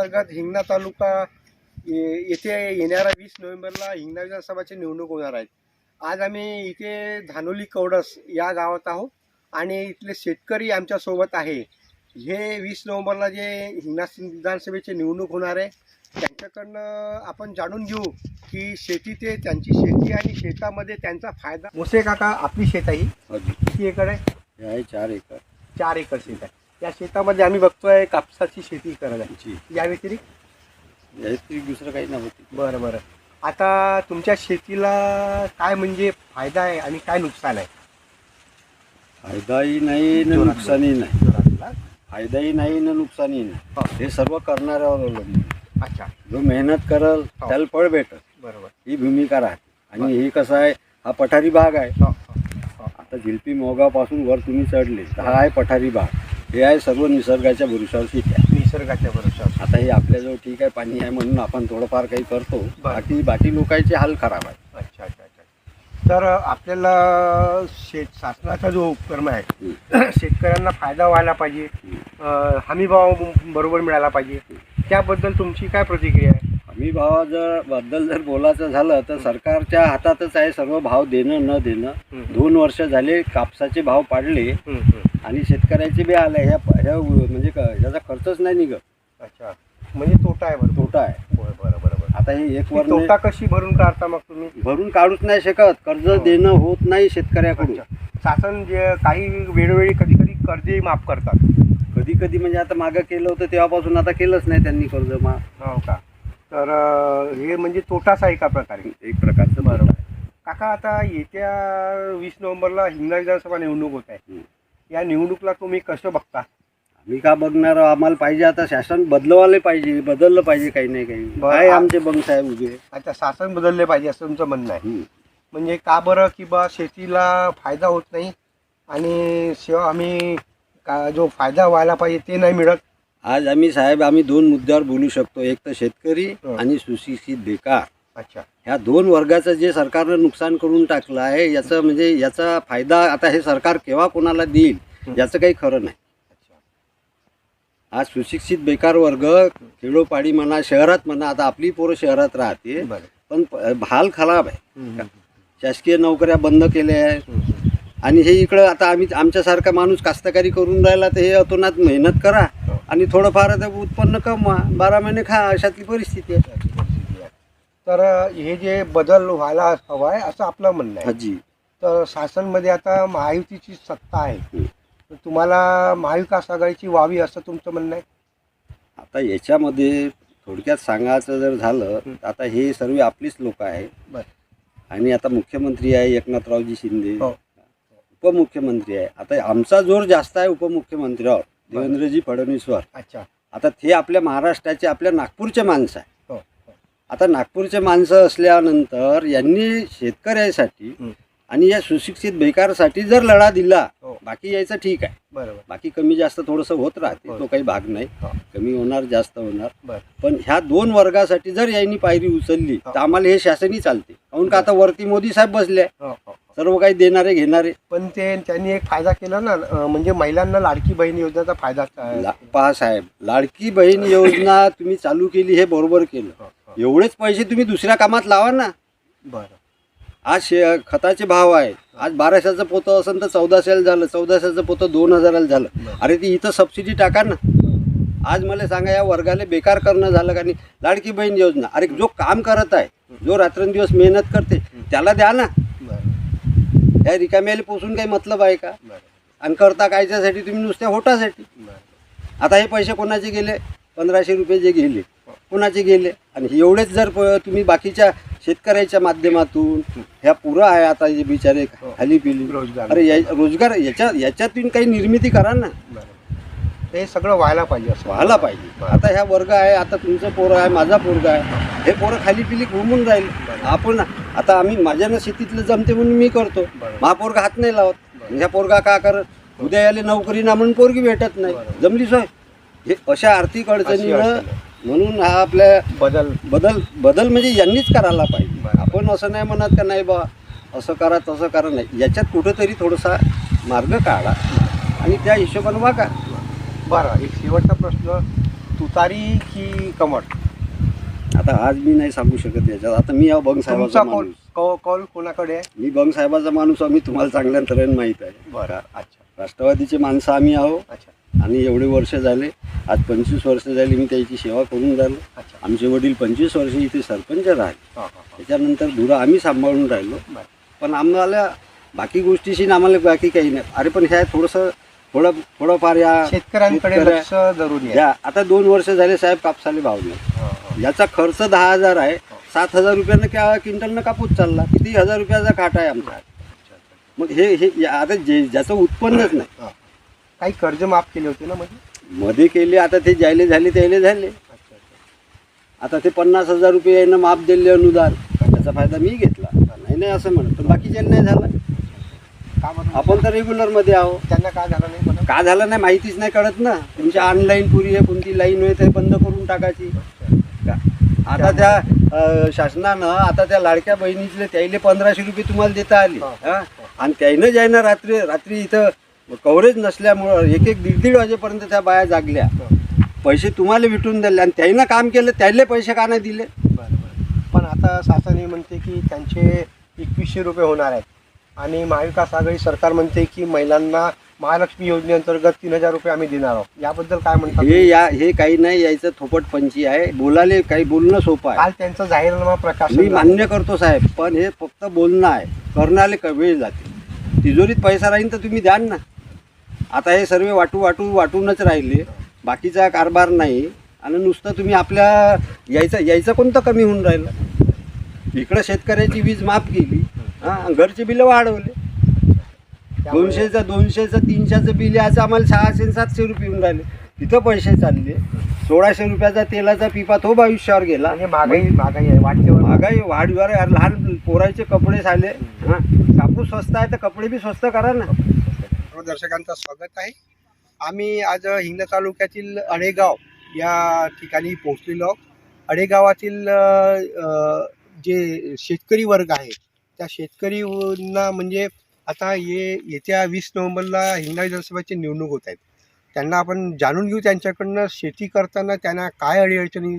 अंतर्गत हिंगणा तालुका ये- येथे येणाऱ्या वीस नोव्हेंबरला हिंगणा विधानसभाची निवडणूक होणार आहेत आज आम्ही इथे धानोली कवडस या गावात आहोत आणि इथले शेतकरी आमच्यासोबत आहे. हे वीस नोव्हेंबरला जे हिंगणा विधानसभेची निवडणूक होणार आहे त्यांच्याकडनं आपण जाणून घेऊ की शेती ते त्यांची शेती आणि शेतामध्ये त्यांचा फायदा मोसे काका आपली शेत आहे? किती एकर आहे? आहे चार एकर. चार एकर शेत आहे. या शेतामध्ये आम्ही बघतोय कापसाची शेती करत जी. या व्यतिरिक्त? यात दुसरं काही नव्हती. बरं बरं. आता तुमच्या शेतीला काय म्हणजे फायदा आहे आणि काय नुकसान आहे? फायदाही नाही न नुकसानही नाही. फायदाही नाही न नुकसानही हो. नाही. हे. सर्व करणाऱ्यावर अवलंबून अच्छा. जो मेहनत करल हो. त्याला फळ भेटल. बरोबर. ही भूमिका राहते. आणि हे कसं आहे हा पठारी भाग आहे. हो, हो, हो. आता झिलपी मोगापासून वर तुम्ही चढले तर हा आहे पठारी भाग. हे आहे सर्व निसर्गाच्या भरोशावर पीक आहे. निसर्गाच्या भरोशावर आता हे आपल्याजवळ ठीक आहे पाणी आहे म्हणून आपण थोडंफार काही करतो. बाकी बाकी लोकांचे हाल खराब आहे अच्छा अच्छा अच्छा. तर आपल्याला शेत शासनाचा जो उपक्रम आहे शेतकऱ्यांना फायदा व्हायला पाहिजे. अं, हमी भाव बरोबर मिळाला पाहिजे. त्याबद्दल तुमची काय प्रतिक्रिया आहे? हमी भावा जर बद्दल जर बोलायचं झालं तर सरकारच्या हातातच आहे सर्व भाव देणं न देणं. दोन वर्ष झाले कापसाचे भाव पाडले. आणि शेतकऱ्याचे बी आले. ह्या ह्या म्हणजे याचा खर्चच नाही निघत. अच्छा. म्हणजे तोटा आहे बरं तोटा आहे. बरं बरं बरं आता हे एक ती वर तोटा कशी भरून काढता मग तुम्ही? भरून काढूच नाही शकत. कर्ज हो. देणं होत नाही शेतकऱ्याकडून. शासन जे काही वेळोवेळी कधी कधी कर्जही माफ करतात. कधी कधी म्हणजे आता मागं केलं होतं तेव्हापासून आता केलंच नाही त्यांनी कर्ज मा हो का? तर हे म्हणजे तोटाच आहे का प्रकारे एक प्रकारचं बरोबर. काका आता येत्या वीस नोव्हेंबरला हिंगणा विधानसभा निवडणूक होत आहे. या निवडणुकीला तुम्ही कसं बघता आम्ही का बघणार आम्हाला पाहिजे आता शासन बदलवाले पाहिजे बदललं पाहिजे काही नाही काही बरं. काय आमचे बंग साहेब उभे आता शासन बदलले पाहिजे असं तुमचं म्हणणं आहे हम्म. म्हणजे का बरं की बा शेतीला फायदा होत नाही आणि शिवाय आम्ही का जो फायदा व्हायला पाहिजे ते नाही मिळत आज आम्ही साहेब आम्ही दोन मुद्द्यावर बोलू शकतो. एक तर शेतकरी. आणि सुशिक्षित बेकार. अच्छा. ह्या दोन वर्गाचं जे सरकारनं नुकसान करून टाकलं आहे याचं म्हणजे याचा फायदा आता हे सरकार केव्हा कोणाला देईल. याचं काही खरं नाही. आज सुशिक्षित बेकार वर्ग खेडोपाडी म्हणा शहरात म्हणा आता आपली पोरं शहरात राहते पण हाल खराब आहे. शासकीय नोकऱ्या बंद केल्या आहे. हम्म, हम्म. आणि हे इकडं आता आम्ही आमच्यासारखा माणूस कास्तकारी करून राहिला तर हे अतोनात मेहनत करा. आणि थोडंफार आता उत्पन्न कमवा बारा महिने खा अशातली परिस्थिती आहे अशी परिस्थिती आहे. तर हे जे बदल व्हायला हवा आहे असं आपलं म्हणणं आहे हाजी तर शासनमध्ये आता महायुतीची सत्ता आहे. तर तुम्हाला महाविकास आघाडीची व्हावी असं तुमचं म्हणणं आहे आता याच्यामध्ये थोडक्यात सांगायचं जर झालं. तर आता हे सर्व आपलीच लोक आहे बरं. आणि आता मुख्यमंत्री आहे एकनाथरावजी शिंदे हो. उपमुख्यमंत्री आहे आता आमचा जोर जास्त आहे उपमुख्यमंत्र्यावर देवेंद्रजी फडणवीसवर अच्छा आता ते आपल्या महाराष्ट्राचे आपल्या नागपूरचे माणसं आहे हो हो. आता नागपूरचे माणसं असल्यानंतर यांनी शेतकऱ्यासाठी हं. आणि या सुशिक्षित बेकारसाठी जर लढा दिला हो बाकी यायचं ठीक आहे बरोबर बाकी कमी जास्त थोडंसं होत राहते हो. तो काही भाग नाही हो. कमी होणार जास्त होणार बरं पण ह्या दोन वर्गासाठी जर यांनी पायरी उचलली हो. तर आम्हाला हे शासनही चालते काहून का आता वरती मोदी साहेब बसले. हो हो हो. सर्व काही देणारे घेणारे. पण ते त्यांनी एक फायदा केला ना अं, म्हणजे महिलांना लाडकी बहीण योजनेचा फायदा. ला- पहा साहेब लाडकी बहीण योजना तुम्ही चालू केली हे बरोबर केलं. हो, हो. एवढेच पैसे तुम्ही दुसऱ्या कामात लावा ना. बरं. आज शे खताचे भाव आहे आज बाराशेचं पोतं असेल तर चौदाशेला झालं चौदाशेचं पोतं दोन हजाराला झालं. अरे ती इथं सबसिडी टाका ना. आज मला सांगा या वर्गाला बेकार करणं झालं का नाही? लाडकी बहीण योजना. अरे जो काम करत आहे जो रात्रंदिवस मेहनत करते त्याला द्या ना. या रिकाम्याला पोसून काही मतलब आहे का? आणि करता कायच्यासाठी? तुम्ही नुसत्या होटासाठी. आता हे पैसे कोणाचे गेले? पंधराशे रुपये जे गेले कोणाचे गेले? आणि एवढेच जर तुम्ही बाकीच्या शेतकऱ्याच्या माध्यमातून ह्या पुरं आहे आता जे बिचारे खाली पिली. रोजगार. अरे या रोजगार याच्या याच्यातून काही निर्मिती करा ना. ते सगळं व्हायला पाहिजे असं. व्हायला पाहिजे. आता ह्या वर्ग आहे आता तुमचं पोरं आहे माझा पोरगा आहे. हे पोरं खाली पिली घुमून राहील आपण आता आम्ही माझ्यानं शेतीतलं जमते म्हणून मी करतो. बरं. मा पोरगा हात नाही लावत. ह्या पोरगा का कर? उद्या याले नोकरी ना म्हणून पोरगी भेटत नाही. जमली सोय. हे अशा आर्थिक अडचणीनं अडचण. म्हणून हा आपल्या बदल. बदल बदल म्हणजे यांनीच करायला पाहिजे. आपण असं नाही म्हणत का नाही बा असं करा तसं करा नाही. याच्यात कुठंतरी थोडासा मार्ग काढा आणि त्या हिशोबानं वागा बरं एक शेवटचा प्रश्न. तुतारी की कमळ? आता आज मी नाही सांगू शकत याच्यात आता मी आहो बंग तुमचा साहेबाचा कौल माणूस. कौ- कौल कोणाकडे? आहे मी बंग साहेबाचा माणूस आहो मी तुम्हाला चांगल्या तऱ्हेने माहीत आहे. बरं अच्छा. राष्ट्रवादीचे माणसं आम्ही आहो अच्छा. आणि एवढे वर्ष झाले आज पंचवीस वर्ष झाली मी त्याची सेवा करून राहिलो. अच्छा. आमचे वडील पंचवीस वर्ष इथे सरपंच राहिले. हां हां हां. त्याच्यानंतर धुरा आम्ही सांभाळून राहिलो. बरं. पण आम्हाला बाकी गोष्टीशी ना आम्हाला बाकी काही नाही. अरे पण ह्या थोडंसं थोडं थोडंफार या शेतकऱ्यांकडे शेतकऱ्या- लक्ष जरुरी आहे. ज्या आता दोन वर्ष झाले साहेब कापसाले भाव नाही. हां, हां. याचा खर्च दहा हजार आहे. सात हजार रुपयानं क्या क्विंटलनं कापूस चालला? किती हजार रुपयाचा खाट आहे आमचा. मग हे हे या- आता जे ज्याचं उत्पन्नच नाही. हां. काही कर्ज माफ केले होते ना म्हणजे मध्ये केले आता ते ज्यायले झाले त्याले झाले. अच्छा अच्छा. आता ते पन्नास हजार रुपये यानं माफ दिले अनुदान. त्याचा फायदा मी घेतला. नाही नाही असं म्हणत. पण बाकीच्या नाही झाला. आपण तर रेग्युलरमध्ये आहो. त्यांना काय झालं नाही का झालं नाही माहितीच नाही कळत ना. तुमची ऑनलाईन पुरी आहे कोणती लाईन आहे ते बंद करून टाकायची. का? आता त्या अं, शासनानं आता त्या लाडक्या बहिणीतले त्याईले पंधराशे रुपये तुम्हाला देता आले. हा. हा? आणि त्याईनं ज्यानं रात्री रात्री इथं कव्हरेज नसल्यामुळं एक एक दीड दीड वाजेपर्यंत त्या बाया जागल्या. पैसे तुम्हाला भेटून दिले आणि त्याईनं काम केलं त्याले पैसे का नाही दिले? बरं बरं. पण आता शासन हे म्हणते की त्यांचे एकवीसशे रुपये होणार आहेत. आणि महाविकास आघाडी सरकार म्हणते की महिलांना महालक्ष्मी योजनेअंतर्गत तीन हजार रुपये आम्ही देणार आहोत. याबद्दल काय म्हणतात हे या हे काही नाही यायचं थोपटपंची आहे. बोलाले काही बोलणं सोपं आहे. काल त्यांचा जाहीरनामा प्रकाशन मी. मान्य करतो साहेब पण हे फक्त बोलणं आहे. करण्याले क- वेळ जाते. तिजोरीत पैसा राहील तर तुम्ही द्याल ना. आता हे सर्व वाटू वाटू वाटूनच राहिले. बाकीचा कारभार नाही. आणि नुसतं तुम्ही आपल्या यायचं यायचं कोणतं कमी होऊन राहिलं? इकडं शेतकऱ्याची वीज माफ केली. हां घरचे बिलं वाढवले. दोनशेचं दोनशेचं तीनशेचं बिल याचं आम्हाला सहाशे आणि सातशे रुपये येऊन राहिले. तिथं पैसे चालले. सोळाशे रुपयाचा तेलाचा पिपा तो बावीसशेवर गेला. महागाई महागाई आहे वाढतेवर महागाई वाढीवर. लहान पोराचे कपडे झाले. हा कापूस स्वस्त आहे तर कपडे बी स्वस्त करा ना. दर्शकांचं स्वागत आहे. आम्ही आज हिंगणा तालुक्यातील अडेगाव या ठिकाणी पोहोचलेलो आहोत. अडेगावातील जे शेतकरी वर्ग आहे त्या शेतकरीना म्हणजे आता ये येत्या वीस नोव्हेंबरला हिंगणा विधानसभेची निवडणूक होत आहेत. त्यांना आपण जाणून घेऊ त्यांच्याकडनं शेती करताना त्यांना काय अडीअडचणी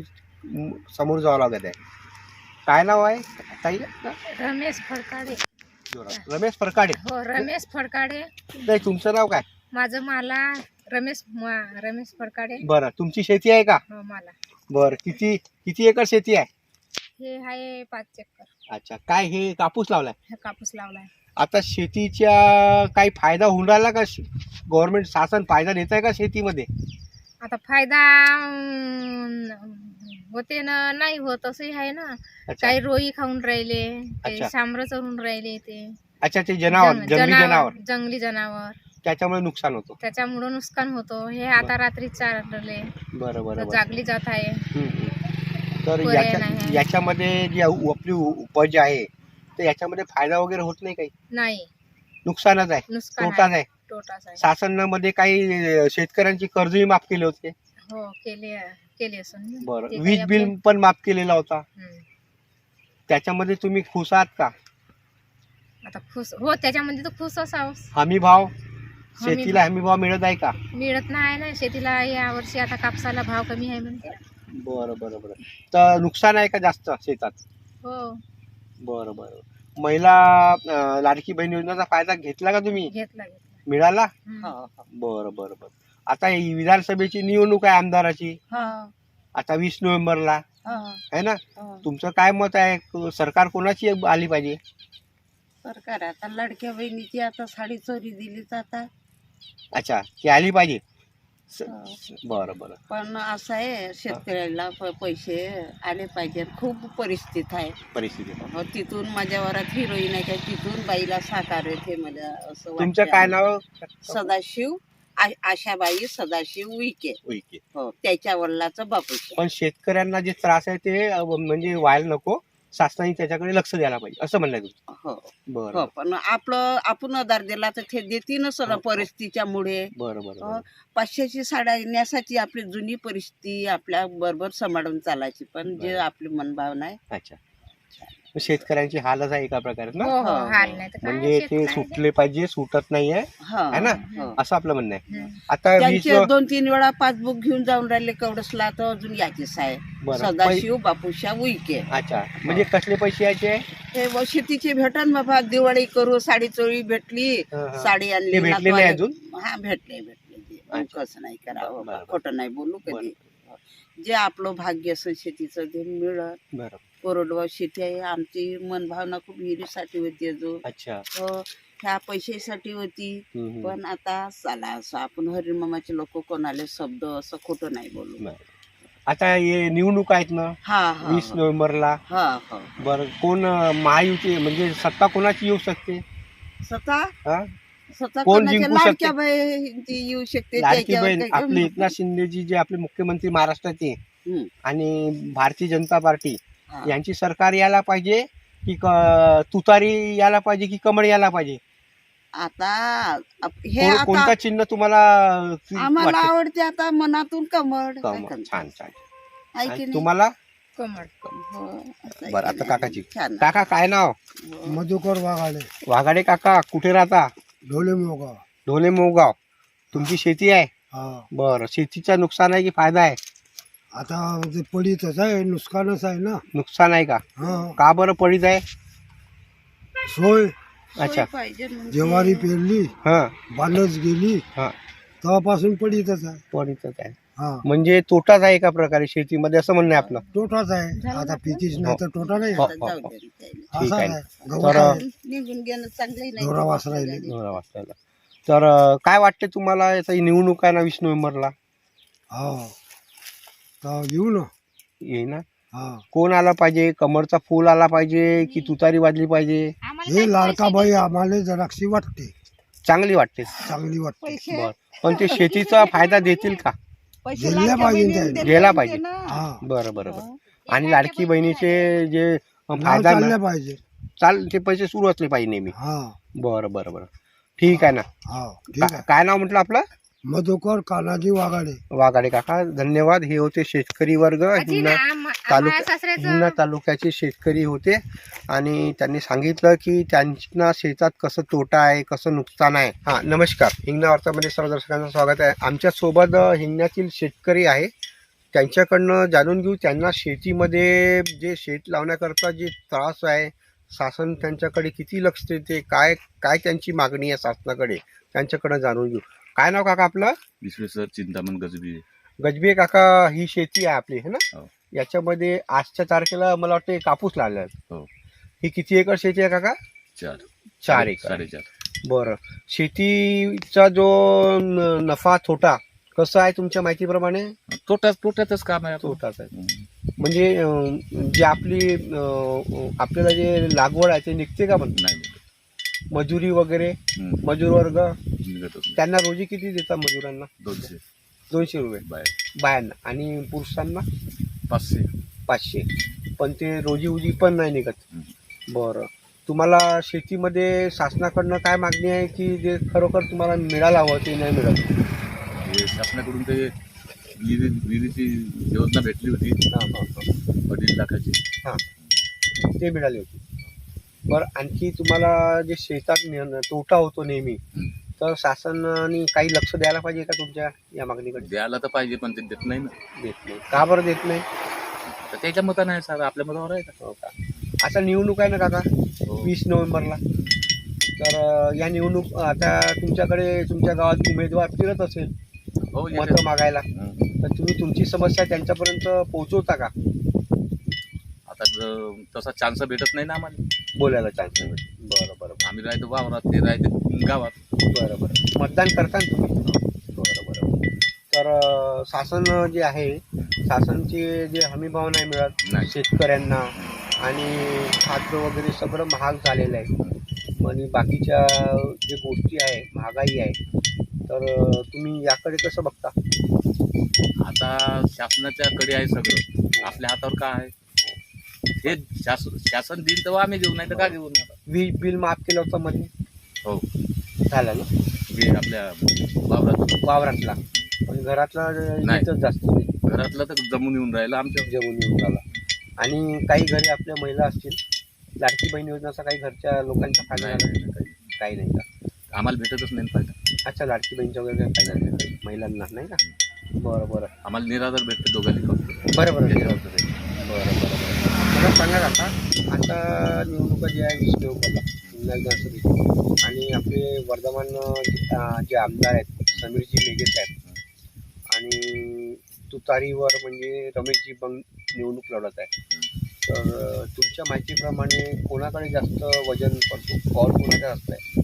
समोर जावं लागत आहे. काय नाव आहे? ताई? रमेश फडकाडे. रमेश फरकाडे हो रमेश फडकाडे. नाही तुमचं नाव काय? माझं मला रमेश मा- रमेश फडकाडे. बरं तुमची शेती आहे का? हो मला. बर किती किती एकर शेती आहे? हे आहे पाच चक्कर अच्छा. काय हे कापूस लावलाय? हे कापूस लावलाय. आता शेतीच्या काही फायदा होऊन राहिला का? गव्हर्नमेंट शासन फायदा देत आहे का शेतीमध्ये? आता फायदा अं, होते ना नाही होत असंही आहे ना. अच्छा. काही रोई खाऊन राहिले अच्छा. काही शामरं चरून राहिले ते. अच्छा ते जनावर जंग- जंगली जनावर जंगली जनावर. त्याच्यामुळे नुकसान होतं. त्याच्यामुळं नुकसान होतो. हे आता रात्री चारले बरं बरं बरं. जागली जात आहे. हम्म, हम्म. तर याच्या नाही. आहे. याच्यामध्ये जी आपली उपज आहे तर याच्यामध्ये फायदा वगैरे होत नाही काही? नाही. नुकसानच आहे? नुकसान तोटाच आहे. आहे? तोटाच आहे. शासनामध्ये काही अं, शेतकऱ्यांची कर्जही माफ केले होते? हो केले केले असून ना. ते बरं काही वीज बिल आपलं- पण माफ केलेला होता? हम्म. त्याच्यामध्ये तुम्ही खुश आहात का? आता खुश हो त्याच्यामध्ये तर खुश असावं. हमी भाव? शेतीला हमी भाव मिळत आहे का? मिळत नाही ना. शेतीला या वर्षी आता कापसाला भाव कमी आहे म्हणते बरं बरं बरं. तर नुकसान आहे का जास्त शेतात? हो. बरं बरं. महिला अं, लाडकी बहीण योजनेचा फायदा घेतला का तुम्ही? घेतला घेतला. मिळाला? हम्म. बरं बरं बरं. आता ही विधानसभेची निवडणूक आहे आमदाराची. हो, आता वीस नोव्हेंबरला. हो, आहे ना? हो. तुमचं काय मत आहे? क- सरकार कोणाची आली पाहिजे? सरकार आता लाडक्या बहिणीची आता साडी चोरी दिलीच आता. अच्छा ती आली पाहिजे? स-. बरं बरं. पण असं आहे शेतकऱ्याला प- पैसे आले पाहिजेत. खूप परिस्थिती आहे. परिस्थिती हो तिथून माझ्या वरात हिरोईन आहे का? तिथून बाईला साकार येते मला असं तुमचं वाटतं. काय नाव? सदाशिव आ- आशाबाई सदाशिव विके उईके. हो त्याच्या वडिलाचं बापूशी पण शेतकऱ्यांना जे त्रास आहे ते अं, म्हणजे व्हायला नको. शासनाने त्याच्याकडे लक्ष द्यायला पाहिजे असं म्हणलंय तुमचं हो बरं हो पण आपलं आपण आधार दिला तर ते ना हो. परिस्थितीच्यामुळे बरं बरं हो. बरं पाचशेची साड्या नेसाची आपली जुनी परिस्थिती आपल्या बरोबर सांभाळून चालायची पण जे बरं. आपली मनभावना आहे अच्छा शेतकऱ्यांची हालच आहे एका प्रकारे ना हो हो हो, हाल हो. नाही तर काय म्हणजे ते शेतकऱ्याला. सुटले पाहिजे सुटत नाहीये हा, है ना? हो. असं आपलं म्हणणं आहे हम्म. आता त्यांचे दोन तीन वेळा पासबुक घेऊन जाऊन राहिले कवडसला तर अजून याचीच आहे बरं सदाशिव बापूशा उईके अच्छा म्हणजे कसले पैसे यायचे ते व शेतीचे भेटन बाबा दिवाळी करू साडी चोळी भेटली हा, हा. साडी आणली ते भेटले नाही नातवाले- अजून हा भेटले भेटले. कसं नाही करावं बरं, बरं. खोटं नाही बोलू कधी जे आपलं भाग्य असं शेतीचं ते मिळत बरं. कोरडवाहू शेती आहे. आमची मनभावना खूप विहिरीसाठी होती अजून. अच्छा. हो, ह्या पैशासाठी होती. हम्म, हम्म. पण आता चला असं आपण हरिमामाचे लोक कोणाले शब्द असं खोटं नाही बोलू. बरं. आता हे निवडणूक आहेत ना? हा हा वीस नोव्हेंबरला. हा हा. बरं कोण अं, महायुती म्हणजे सत्ता कोणाची येऊ शकते? स्वतः हा? स्वतः कोण कोणाच्या जिंकू शकते? लाडक्या बाई ती येऊ शकते लाडकी त्याच्यावर बहीण काही- आपले एकनाथ शिंदेजी जे आपले मुख्यमंत्री महाराष्ट्राचे हम्म. आणि भारतीय जनता पार्टी हा. यांची सरकार यायला पाहिजे की क- तुतारी यायला पाहिजे की कमळ यायला पाहिजे आता आप- हे कोण- आता कोणतं चिन्ह तुम्हाला आम्हाला वाटते? आवडते आता मनातून कमळ काय कमळ. करणार? छान छान आहे की आणि नाही? तुम्हाला कमळ हो, असं आहे बरं की आता नाही? काकाची छान काका काय नाव हो. मधुकर वाघाडे वाघाडे काका कुठे राहता ढोले मोगाव ढोले मोगाव तुमची शेती आहे? हा. बरं शेतीचं नुकसान आहे की फायदा आहे? आता ते पडीतच आहे नुकसानच आहे ना. नुकसान आहे का? हा. का बरं पडीत आहे? सोय. अच्छा. पाहिजे म्हणजे. जेवारी पेरली हा. बांधच गेली हा. तेव्हापासून पडीतच आहे. पडीतच आहे. हा. म्हणजे तोटाच आहे एका प्रकारे शेतीमध्ये असं म्हणणं आहे आपलं. तोटाच आहे. आता पिकीच नाही तर तोटा नाही. हो. हो, हो. ठीक आहे. तर-. निघून चांगलंही नाही. अं, काय वाटते तुम्हाला याचा निवडणूक आहे ना वीस नोव्हेंबरला? हा. तर येऊ ना. येई ना? हा. कोण आला पाहिजे? कमळचा फूल आला पाहिजे की तुतारी वाजली पाहिजे? हे लाडका बाई आम्हाला जराक्षी वाटते. चांगली वाटते. चांगली वाटते. बर. पण ते शेतीचा फायदा देतील का? पैसे गेल्या लाडक्या पाहिजे गेला पाहिजे. ना. हा. बरं बरं बरं. हो. आणि लाडकी बहिणीचे जे नाव फायदा चालले पाहिजे. चाल ते पैसे सुरू असले पाहिजे नेहमी. हा. बरं बरं बरं. ठीक आहे ना. हा ठीक का- आहे. काय नाव म्हटलं आपलं? मधुकर कानाजी वाघाडे. वाघाडे काका धन्यवाद. हे होते शेतकरी वर्ग. हिंगणा तालुका- हिंगणा तालुक्याचे शेतकरी होते. आणि त्यांनी सांगितलं की त्यांना शेतात कसं तोटा आहे कसं नुकसान आहे. हा नमस्कार. हिंगणा वार्तामध्ये सर्व दर्शकांचं स्वागत आहे. आमच्यासोबत अ, हिंगण्यातील शेतकरी आहे. त्यांच्याकडनं जाणून घेऊ. त्यांना शेतीमध्ये जे शेत लावण्याकरता जे त्रास आहे शासन त्यांच्याकडे किती लक्ष देते काय काय त्यांची मागणी आहे शासनाकडे त्यांच्याकडे जाणून घेऊ. काय नाव काका आपलं विश्वेश्वर चिंतामण गजबी गजबे काका ही शेती आहे आपली है ना हो. याच्यामध्ये आजच्या तारखेला मला वाटते कापूस लागला. हो. ही किती एकर शेती आहे काका चार चार एकर साडेचार बरं शेतीचा जो न- नफा तोटा कसा आहे तुमच्या माहितीप्रमाणे तोट्यात तोट्यातच काम आहे आपलं. तोटाच आहे हम्म. म्हणजे अं, जे आपली अं, आपल्याला जे लागवड आहे ते निघते का पण नाही. मजुरी वगैरे हम्म. मजूर वर्ग. त्यांना रोजी किती देतात मजुरांना? दोनशे. दोनशे रुपये. बाहेर बायांना. आणि पुरुषांना? पाचशे. पाचशे. पण ते रोजी उजी पण नाही निघत. हं. बरं. तुम्हाला शेतीमध्ये शासनाकडनं काय मागणी आहे की जे खरोखर तुम्हाला मिळायला हवं ते नाही मिळत हे शासनाकडून ते विहिरी विहिरीची योजना भेटली होती. हां हां हां. अडीच लाखाची. ते मिळाले होते. बरं आणखी तुम्हाला जे शेतात ने- तोटा होतो नेहमी. तर शासनाने काही लक्ष द्यायला पाहिजे का तुमच्या या मागणीकडे? द्यायला तर पाहिजे पण ते देत नाही ना. देत नाही. का बरं देत नाही? तर त्याच्या मताने आहे सर आपल्या मतावर आहे. का हो का? आता निवडणूक आहे ना काका हो. वीस नोव्हेंबरला. तर अं, या निवडणूक आता तुमच्याकडे तुमच्या गावात उमेदवार फिरत असेल हो मतं. मागायला हं. तर तुम्ही तुमची समस्या त्यांच्यापर्यंत पोहोचवता का? आता ज- तसा चान्स भेटत नाही ना आम्हाला. बोलायला चान्स बरं बरं. आम्ही राहतो वावरात ते राहते गावात. बरं बरं. मतदान करता ना तुम्ही? बरं बरं. तर अं, शासन जे आहे शासनचे जे हमी भाव नाही मिळत नाही. शेतकऱ्यांना आणि खाद्य वगैरे सगळं महाग झालेलं आहे. आणि बाकीच्या जे गोष्टी आहे महागाई आहे तर अं, तुम्ही याकडे कसं बघता? आता शासनाच्या कडे आहे सगळं. आपल्या हातावर काय आहे? हे शासन शासन देईल तेव्हा आम्ही घेऊ नाही तर का घेऊ वीज बिल माफ केलं होतं मध्ये हो. झालं ना? हे आपल्या वावरात. वावरातला. पण घरातला नाही. जास्त नाही. घरातलं तर जमून येऊन राहिलं आमच्या जेवण येऊन झाला आणि काही घरी आपल्या महिला असतील लाडकी बहीण योजनेचा काही घरच्या लोकांचा फायदा नाही, झाला नाही, नाही. काही नाही का? आम्हाला भेटतच नाही फायदा. अच्छा लाडकी बहीणचा वगैरे काही फायदा नाही. काही महिलांना नाही का? बरं बरं. आम्हाला निराधार भेटते दोघांनी फक्त बरं बरं बरं तर नाही. बरं. मला सांगा आता. आता निवडणुका जे आहे वीस नोव्हेंबरला विधानसभेची आणि आपले वर्धमान जे आमदार आहेत समीरजी मेघे साहेब. आणि तुतारीवर म्हणजे रमेशजी बंग निवडणूक लढत आहे तर तुमच्या माहितीप्रमाणे कोणाकडे जास्त वजन पडतो? कॉल कोणाचा जास्त आहे?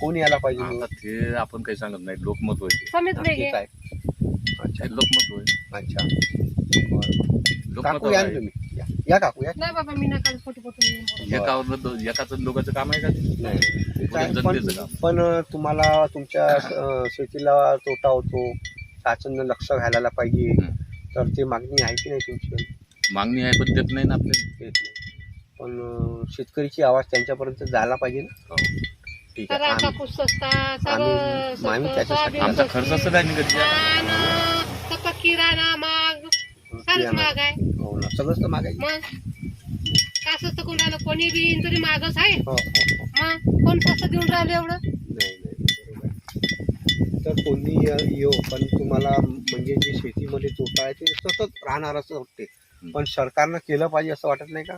कोण यायला पाहिजे? ते आपण काही सांगत नाही. लोकमत हा, ठीक आहे. अच्छा. लोकमत होय अच्छा. काकू या ना तुम्ही या. या काकू या नाही बाबा मी नका फोटो फोटो एकावर एकाच दोघांचं काम आहे का ते? काय, जनतेचं पण काम. पण तुम्हाला तुमच्या अं, शेतीला तोटा होतो शासन लक्ष घालायला पाहिजे हं. तर ते मागणी आहे की नाही तुमची मागणी आहे पण देत नाही ना आपल्याला नाही पण अं, शेतकरीची आवाज त्यांच्यापर्यंत जायला पाहिजे ना हो. ठीक आहे आम्ही- कापूस स्वस्त आम्ही- सगळं आम्ही स्वस्त, त्याच्यासाठी- आमचा. खर्च सुद्धा निघत नाही. आणि सगळं किराणा महाग महाग आहे. हो ना सगळंच तर मागायचं. मग कसं तर कोण राहिलं कोणी बी येईन तरी महागच आहे. हो हो हो. मग कोण स्वस्त देऊन राहिलं एवढं? नाही नाही बरोबर आहे. तर कोणी य- येऊ पण तुम्हाला म्हणजे जे शेतीमध्ये तोटा आहे ते सतत राहणार असं वाटते पण सरकारनं केलं पाहिजे असं वाटत नाही का?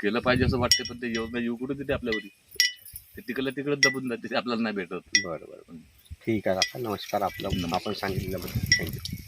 केलं पाहिजे असं वाटते पण ते योजना येऊ कुठे देते आपल्यावरी ते तिकडलं तिकडं दबून जाते ते आपल्याला नाही भेटत. बरं बरं. ठीक आहे काका नमस्कार आपलं. आपण सांगितल्याबद्दल थँक्यू.